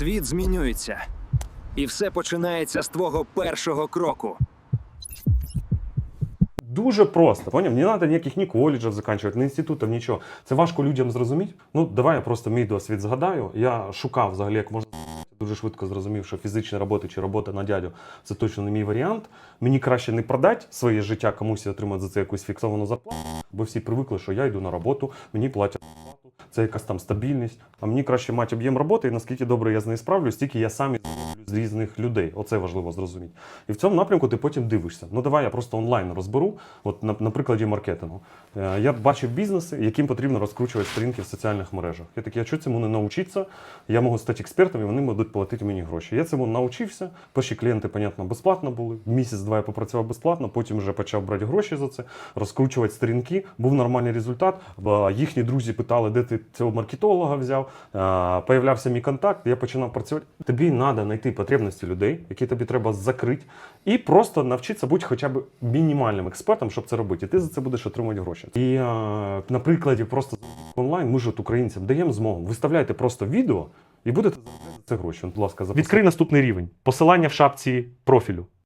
Світ змінюється. І все починається з твого першого кроку. Дуже просто. Поняв? Не треба ніяких ні коледжів закінчувати, ні інститутів, нічого. Це важко людям зрозуміти. Ну, давай я просто мій досвід згадаю. Я шукав взагалі, як можна. Дуже швидко зрозумів, що фізична робота чи робота на дядю це точно не мій варіант. Мені краще не продати своє життя комусь і отримати за це якусь фіксовану зарплату, бо всі привикли, що я йду на роботу, мені платять це якась там стабільність. А мені краще мати об'єм роботи, і наскільки добре я з нею справлюсь, стільки я сам з різних людей. Оце важливо зрозуміти. І в цьому напрямку ти потім дивишся. Ну давай я просто онлайн розберу. От на, на прикладі маркетингу. Е, Я бачив бізнеси, яким потрібно розкручувати сторінки в соціальних мережах. Я такий, а що цьому не навчитися? Я можу стати експертом, і вони будуть платити мені гроші. Я цьому навчився. Перші клієнти, понятно, безплатно були. Місяць-два я попрацював безплатно, потім вже почав брати гроші за це, розкручувати сторінки. Був нормальний результат. Бо їхні друзі питали, де ти цього маркетолога взяв. Е, Появлявся мій контакт, я починав працювати. Тобі треба знайти потребності людей, які тобі треба закрити, і просто навчитися бути хоча б мінімальним експертом, щоб це робити. І ти за це будеш отримувати гроші. І е, на прикладі просто онлайн, ми ж от українцям даємо змогу. Виставляйте просто відео і будете це гроші. Будь ласка, записуйте. відкрий наступний рівень. Посилання в шапці профілю.